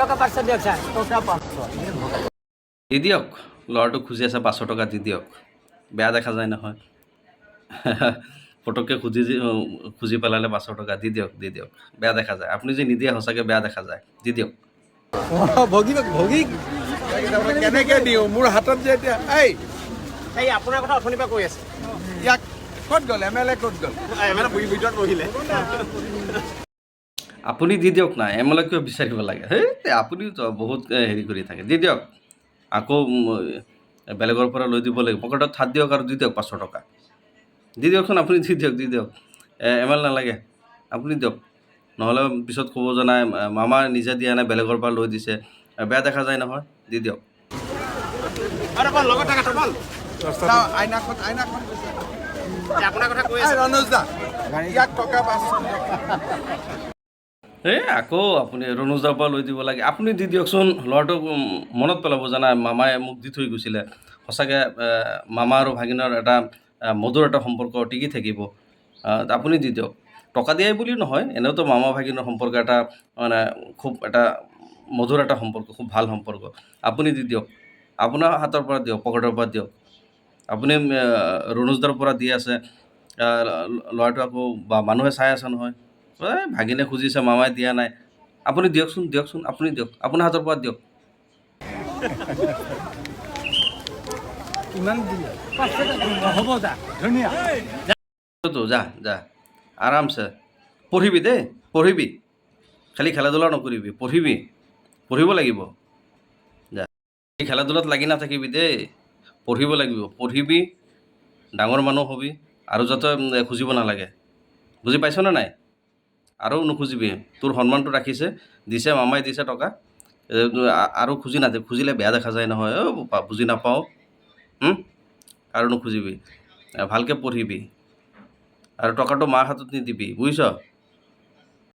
টকা পাঁচশো দিয়ক স্যার। টকা পাঁচশো। দি দিয়ক ল'ৰাটো খুজি আছে পাঁচশো টকা দি দিয়ক। বেয়া দেখা যায় নহয়। পটককৈ খুজি দি- খুজি পেলালে পাঁচশো টকা দি দিয়ক দি দিয়ক। বেয়া দেখা যায়। আপুনি যে নিদিয়ে সঁচাকৈ বেয়া দেখা যায়। দি দিয়ক। ভগী ভগী কেনেকে দিওঁ? মোৰ হাতত যে এতিয়া এই! এই আপোনাৰ কথা অথনিৰ পৰা কৈ আছে। ইয়াক ক'ত গ'ল? এম এল এ ক'ত গ'ল? এম এল এ ভিতৰত বহিলে। আপুনি দি দিয়ক না এম এল কিয় বিচাৰিব লাগে? হেই আপুনি বহুত হেৰি কৰি থাকে। দি দিয়ক। আকৌ বেলেগৰ পৰা লৈ দিব লাগিব। পকেটত হাত দিয়ক আৰু দি দিয়ক পাঁচশো টকা। দি দিয়কচোন আপুনি দি দিয়ক দি দিয়ক। এম এল নালাগে। আপুনি দিয়ক। নহ'লে পিছত ক'ব জনাই মামা নিজে দিয়া নাই বেলেগৰ পৰা লৈ দিছে। বেয়া দেখা যায় নহয়। দি দিয়ক। আপোনাৰ কথা কৈ আছে। ইয়াক টকা পাঁচশো। এই আকৌ আপুনি ৰণোজাৰ পৰা লৈ দিব লাগে। আপুনি দি দিয়কচোন, ল'ৰাটোক মনত পেলাব জানা, মামাই মোক দি থৈ গৈছিলে। সঁচাকৈ মামা আৰু ভাগিনৰ এটা মধুৰ এটা সম্পৰ্ক টিকি থাকিব। আপুনি দি দিয়ক। টকা দিয়াই বুলি নহয়, এনেওতো মামা ভাগিনৰ সম্পৰ্ক এটা মানে খুব এটা মধুৰ এটা সম্পৰ্ক, খুব ভালো সম্পৰ্ক। আপুনি দি দিয়ক। আপোনাৰ হাতৰ পৰা দিয়ক, পকেটৰ পৰা দিয়ক। আপুনি ৰণোজদাৰ পৰা দি আছে। ল'ৰাটো আকৌ বা, মানুহে চাই আছে নহয়। ভাগিনে খুজিছে মামাই দিয়া নাই। আপুনি দিয়কচোন দিয়কচোন আপুনি দিয়ক আপোনাৰ হাতৰ পৰা দিয়ক। যা যা আৰামছে। পঢ়িবি দেই পঢ়িবি। খালি খেলা ধূলা নকৰিবি পঢ়িবি পঢ়িব লাগিব। যা খেলা ধূলাত লাগি নাথাকিবি দেই পঢ়িব লাগিব। পঢ়িবি ডাঙৰ মানুহ হ'বি আৰু যাতে খুজিব নালাগে। বুজি পাইছনে নাই? আৰু নুখুজিবি। তোৰ সন্মানটো ৰাখিছে, দিছে মামাই দিছে টকা। আৰু খুজি নাথাকে খুজিলে বেয়া দেখা যায় নহয়, অ' বুজি নাপাওঁ। আৰু নুখুজিবি। ভালকৈ পঢ়িবি। আৰু টকাটো মাৰ হাতত নিদিবি, বুজিছ?